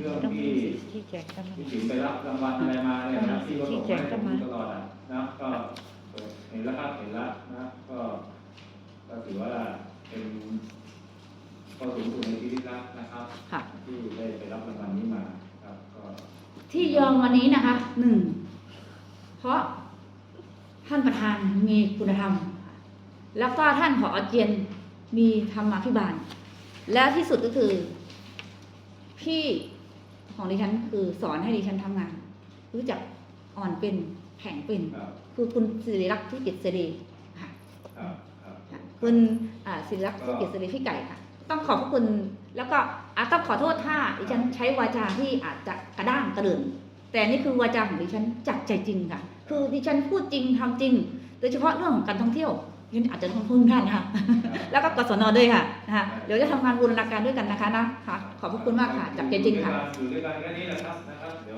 เรื่องต้องที่มีที่แจกกันมาที่ถึงไปรับรางวัลอะไรมาเนี่ยนะที่เขาส่งมาให้ผมตลอดอะนะก็เห็นแล้วครับเห็นแล้วนะก็ก็ถือว่าเป็นข้อสูงสุดในชีวิตแล้วนะครับที่ได้ไปรับรางวัลนี้มาครับก็ที่ยอมวันนี้นะคะหนึ่งเพราะท่านประธานมีคุณธรรม แล้วก็ท่านผอเจียนมีธรรมาภิบาล และที่สุดก็คือพี่ ของดิฉันคือสอนให้ดิฉันทำงาน รู้จักอ่อนเป็นแข็งเป็นครับคือคุณสิริรักษ์ธุรกิจเสรีค่ะครับครับค่ะคุณอ่าศิริรักษ์ธุรกิจเสรีพี่ไก่ค่ะ ต้องขอบพระคุณแล้วก็อาต้องขอโทษถ้าดิฉันใช้วาจาที่อาจจะกระด้างกระเดินแต่นี่คือวาจาของดิฉันจากใจจริงค่ะ คือดิฉันพูดจริงทำจริง โดยเฉพาะเรื่องของการท่องเที่ยว ดิฉันอาจจะต้องพึ่งท่านนะคะ แล้วก็กศนด้วยค่ะนะคะเดี๋ยวจะทำงานบูรณาการด้วยกันนะคะนะค่ะขอบพระคุณมากค่ะจากใจจริงค่ะอยู่ด้วยกันแค่นี้แหละครับนะครับเดี๋ยวมี